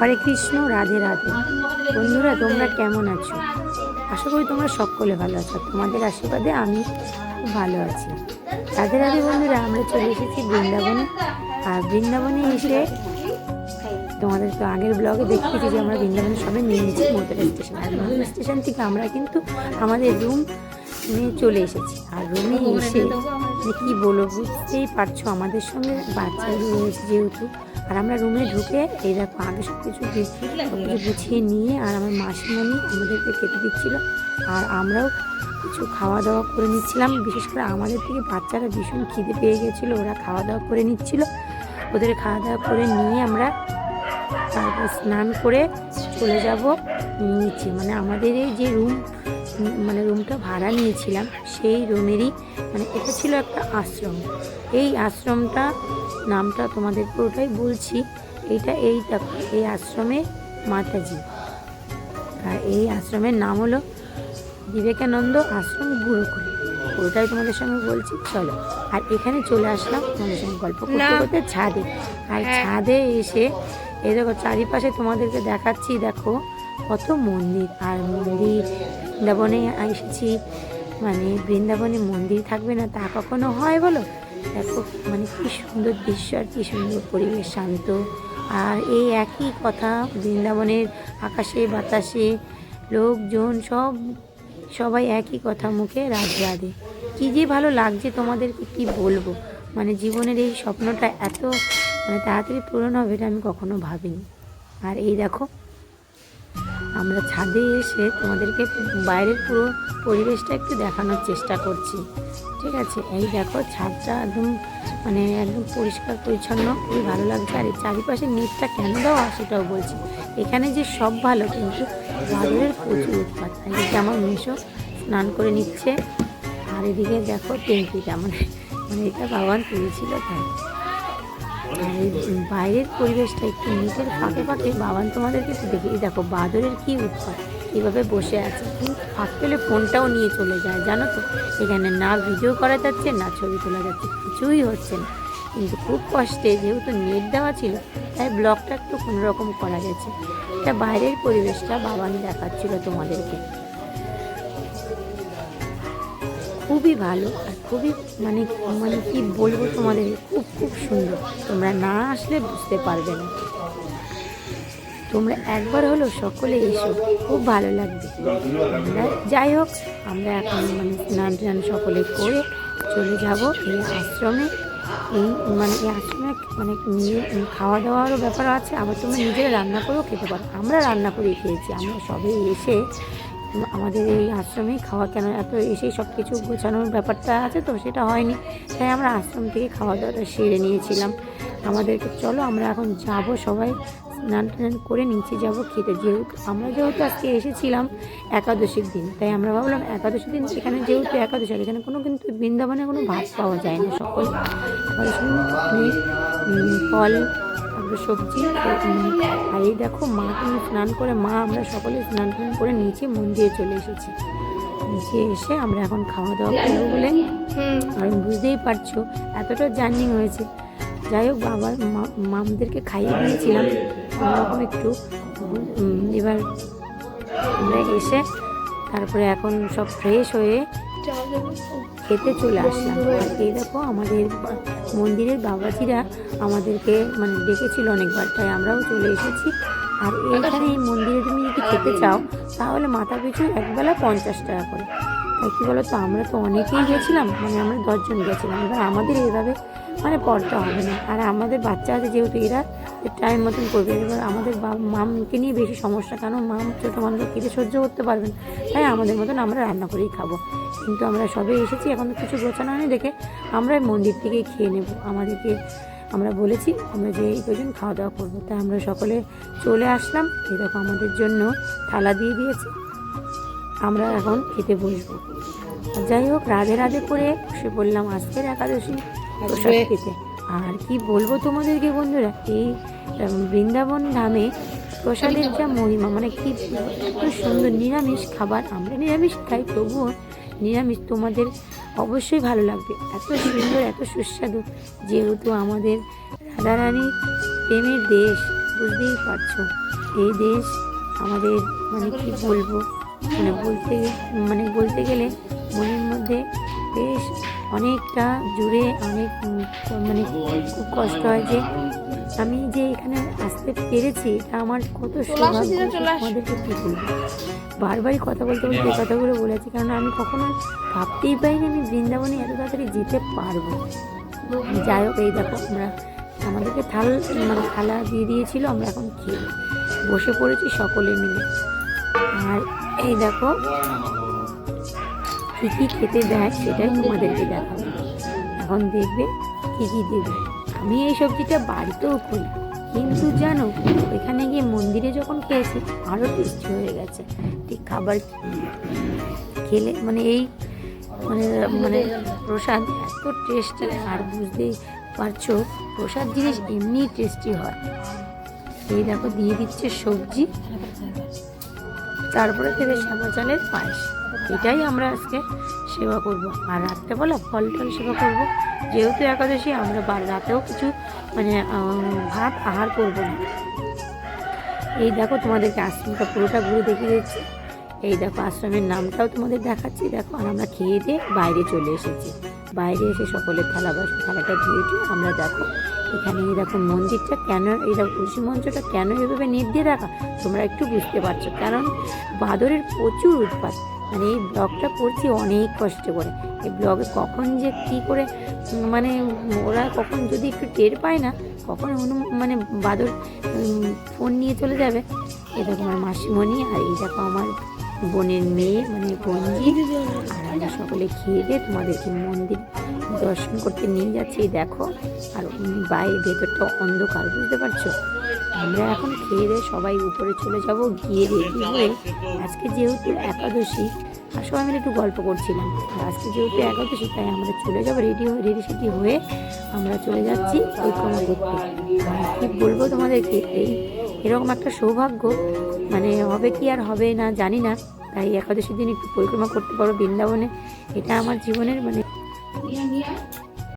হরে কৃষ্ণ, রাধে রাধে। বন্ধুরা, তোমরা কেমন আছো? আশা করি তোমরা সকলে ভালো আছো। তোমাদের আশীর্বাদে আমি খুব ভালো আছি। রাধে রাধে বন্ধুরা, আমরা চলে এসেছি বৃন্দাবনে। আর বৃন্দাবনে এসে তোমাদের তো আগের ব্লগে দেখতেছি যে আমরা বৃন্দাবনে সবাই নিয়েছি মোটর স্টেশন। আর মোটর স্টেশন থেকে আমরা কিন্তু আমাদের রুম নিয়ে চলে এসেছি। আর রুমে এসে কী বলব, বুঝতেই পারছ আমাদের সঙ্গে বাচ্চা রয়েছে যেহেতু। আর আমরা রুমে ঢুকে এই দেখো আগে সব কিছু গুছিয়ে নিয়ে আর আমার মাসিমণি আমাদেরকে কেটে দিচ্ছিল আর আমরাও কিছু খাওয়া দাওয়া করে নিচ্ছিলাম। বিশেষ করে আমাদের থেকে বাচ্চারা ভীষণ খিদে পেয়ে গেছিল, ওরা খাওয়া দাওয়া করে নিচ্ছিল। ওদের খাওয়া দাওয়া করে নিয়ে আমরা তারপর স্নান করে চলে যাব নিচে। মানে আমাদের এই যে রুম মানে রুমটা ভাড়া নিয়েছিলাম সেই রুমেরই মানে এটা ছিল একটা আশ্রম। এই আশ্রমটা নামটা তোমাদের পুরোটাই বলছি এইটা এই দেখো এই আশ্রমে মাতাজি। আর এই আশ্রমের নাম হলো বিবেকানন্দ আশ্রম গুরুকুল। পুরোটাই তোমাদের সঙ্গে বলছি চলো। আর এখানে চলে আসলাম তোমাদের সঙ্গে গল্প করতে। করতে ছাদে। আর ছাদে এসে এই দেখো, চারিপাশে তোমাদেরকে দেখাচ্ছি, দেখো, কত মন্দির। আর মন্দির, বৃন্দাবনে এসেছি মানে বৃন্দাবনে মন্দির থাকবে না তা কখনো হয় বলো? দেখো মানে কি সুন্দর দৃশ্য আর কি সুন্দর পরিবেশ, শান্ত। আর এই একই কথা, বৃন্দাবনের আকাশে, বাতাসে, লোকজন, সব, সবাই একই কথা, মুখে রাধে রাধে কী যে ভালো লাগছে তোমাদেরকে কি বলব? মানে জীবনের এই স্বপ্নটা এত মানে তাড়াতাড়ি পূরণ হবে এটা আমি কখনো ভাবিনি। আর এই দেখো, আমরা ছাদে এসে তোমাদেরকে বাইরের পুরো পরিবেশটা একটু দেখানোর চেষ্টা করছি। ঠিক আছে? এই দেখো, ছাদটা একদম মানে একদম পরিষ্কার, পরিচ্ছন্ন, খুবই ভালো লাগছে। আর এই চারিপাশে নেটটা কেন দেওয়া সেটাও বলছি। এখানে যে সব ভালো, কিন্তু বাদরের প্রচুর উৎপাত। আর এদিকে আমার মেশো স্নান করে নিচ্ছে। আর এদিকে দেখো, টেঙ্কিটা মানে মানে এটা বাবান তুলেছিল তাই। বাইরের পরিবেশটা একটু নিজের ফাঁকে ফাঁকে, বাবান তোমাদের একটু দেখি দেখো, বাদরের কি উৎপাত? কীভাবে বসে আছে। ফাঁক পেলে ফোনটাও নিয়ে চলে যায়, জানো তো? এখানে না ভিডিও করা যাচ্ছে, না ছবি তোলা যাচ্ছে, কিছুই হচ্ছে না। কিন্তু খুব কষ্টে, যেহেতু নেট দেওয়া ছিল, তাই ব্লগটা একটু কোনোরকম করা গেছে। এটা বাইরের পরিবেশটা বাবান দেখাচ্ছিল তোমাদেরকে। খুবই ভালো আর খুবই মানে মানে কি বলব তোমাদের, খুব খুব সুন্দর। তোমরা না আসলে বুঝতে পারবে না। তোমরা একবার হলো সকলে এসো, খুব ভালো লাগবে। আমরা যাই হোক, আমরা এখন মানে স্নান টান সকলে করে চলে যাব এই আশ্রমে। এই মানে এই আশ্রমে মানে নিয়ে খাওয়া দাওয়ারও ব্যাপার আছে, আবার তোমরা নিজেরা রান্না করেও খেতে পারো। আমরা রান্না করে খেয়েছি, আমরা সবে এসে আমাদের এই আশ্রমে খাওয়া কেন এত এসেই সব কিছু গোছানোর ব্যাপারটা আছে তো সেটা হয়নি। তাই আমরা আশ্রম থেকে খাওয়া দাওয়াটা সেরে নিয়েছিলাম। আমাদেরকে চলো আমরা এখন যাব সবাই। স্নান টান করে নিচে যাব খেতে। যেহেতু আমরা যেহেতু আজকে এসেছিলাম একাদশীর দিন, তাই আমরা ভাবলাম একাদশীর দিন এখানে যেহেতু একাদশী আর এখানে কোনো কিন্তু বৃন্দাবনে কোনো ভাত পাওয়া যায় না সকল। ফল তারপরে সবজি আর এই দেখো মা কিন্তু স্নান করে, মা আমরা সকলে স্নান টান করে নিচে মন্দিরে চলে এসেছি। নিচে এসে আমরা এখন খাওয়া দাওয়া করব বলে। আর বুঝতেই পারছ, এতটা জার্নি হয়েছে। যাই হোক বাবা, মা- মামদেরকে খাইয়ে দিয়েছিলাম। কোনোরকম একটু এবার আমরা এসে তারপরে এখন সব ফ্রেশ হয়ে খেতে চলে আসলাম। এই দেখো আমাদের মন্দিরের বাবাজিরা আমাদেরকে মানে ডেকেছিল অনেকবার, তাই আমরাও চলে এসেছি। আর এইখানে এই মন্দিরে তুমি যদি খেতে চাও, তাহলে মাথা পিছু একবেলা পঞ্চাশ টাকা করে। তাই কী বলো তো আমরা তো অনেকেই গেছিলাম মানে আমরা দশজন গেছিলাম। এবার আমাদের এইভাবে মানে পড়তে হবে না। আর আমাদের বাচ্চা আছে যেহেতু এরা টাইম মতন করবে। এবার আমাদের মামকে নিয়ে বেশি সমস্যা, কেন মাম ছোটো মানুষ খেতে সহ্য করতে পারবেন তাই আমাদের মতন আমরা রান্না করেই খাব। কিন্তু আমরা সবে এসেছি, এখন কিছু গোছানো হয়নি দেখে আমরা মন্দির থেকেই খেয়ে নেব। আমাদেরকে, আমরা বলেছি, আমরা যে এই কজন খাওয়া দাওয়া করব। তাই আমরা সকলে চলে আসলাম। এরকম আমাদের জন্য থালা দিয়ে দিয়েছে। আমরা এখন খেতে বসবো। যাই হোক, রাধে রাধে করে বসে বললাম আজকের একাদশী। প্রসাদ খেতে। আর কি বলব তোমাদেরকে বন্ধুরা এই বৃন্দাবন ধামে প্রসাদের যা মহিমা মানে কি এত সুন্দর নিরামিষ খাবার আমরা নিরামিষ খাই তবুও নিরামিষ তোমাদের অবশ্যই ভালো লাগবে। এত সুন্দর এত সুস্বাদু যেহেতু আমাদের রাধারানীর প্রেমের দেশ বুঝতেই পারছ? এই দেশ আমাদের মানে কি বলব মানে বলতে মানে বলতে গেলে অনেকটা জুড়ে অনেক মানে খুব কষ্ট হয় যে আমি যে এখানে আসতে পেরেছি এটা আমার কত সৌভাগ্য তোমাদেরকে কী বলব? বারবারই কথা বলতে বলতে এই কথাগুলো বলেছি কারণ আমি কখনো ভাবতেই পারিনি আমি বৃন্দাবনে এত তাড়াতাড়ি যেতে পারব। যাই হোক এই দেখো আমরা আমাদেরকে থাল মানে থালা দিয়ে দিয়েছিল আমরা এখন খেয়ে বসে পড়েছি সকলে মিলে। আর এই দেখো কী কী খেতে দেয় সেটাই তোমাদেরকে দেখাবো। এখন দেখবে কী কী দেবে। আমি এই সবজিটা বাড়িতেও করি, কিন্তু জানো এখানে গিয়ে মন্দিরে যখন খেয়েছি আরও টেস্টি হয়ে গেছে। ঠিক খাবার খেলে মানে এই মানে মানে প্রসাদ এত টেস্টি, আর বুঝতেই পারছ, প্রসাদ জিনিস এমনি টেস্টি হয়। এই দেখো, দিয়ে দিচ্ছে সবজি। তারপরে দেবে শ্যামা চালের পায়েস। এটাই আমরা আজকে সেবা করব। আর রাত্রেবেলা ফল টল সেবা করব। যেহেতু একাদশী, আমরা বার রাতেও কিছু মানে ভাত আহার করব না। এই দেখো তোমাদেরকে আশ্রমটা পুরোটা ঘুরে দেখিয়ে দিচ্ছি। এই দেখো আশ্রমের নামটাও তোমাদের দেখাচ্ছি। দেখো, আর আমরা খেয়ে দিয়ে বাইরে চলে এসেছি। বাইরে এসে সকলের থালা বাসন, থালাটা ধুয়ে ধুয়ে আমরা দেখো এখানে দেখো মন্দিরটা কেন, এই দেখো তুলসী মঞ্চটা কেন এভাবে নেট দিয়ে রাখা? তোমরা একটু বুঝতে পারছ। কারণ বাদরের প্রচুর উৎপাত। মানে এই ব্লগটা করছি অনেক কষ্ট করে। এই ব্লগে কখন যে কী করে মানে ওরা কখন যদি একটু টের পায় না, কখন অনু মানে বাদর ফোন নিয়ে চলে যাবে। দেখো আমার মাসিমণি আর এই দেখো আমার বোনের মেয়ে মানে বঞ্জি আর আমরা সকলে খেয়ে দিয়ে তোমাদেরকে মন্দির দর্শন করতে নিয়ে যাচ্ছি, দেখো। আর বাইরে ভেতরটা অন্ধকার, বুঝতে পারছ? আমরা এখন খেয়ে দিয়ে সবাই উপরে চলে যাব, গিয়ে রেডি হয়ে আজকে যেহেতু একাদশী, আর সবাই মিলে একটু গল্প করছিলাম। আজকে যেহেতু একাদশী, তাই আমরা চলে যাব, রেডি হয়ে, রেডি সেডি হয়ে আমরা চলে যাচ্ছি পরিক্রমা করতে। কি বলব তোমাদেরকে, এই এরকম একটা সৌভাগ্য মানে হবে কি আর হবে না জানি না, তাই একাদশীর দিন একটু পরিক্রমা করতে পারো বৃন্দাবনে। এটা আমার জীবনের মানে 你啊你啊。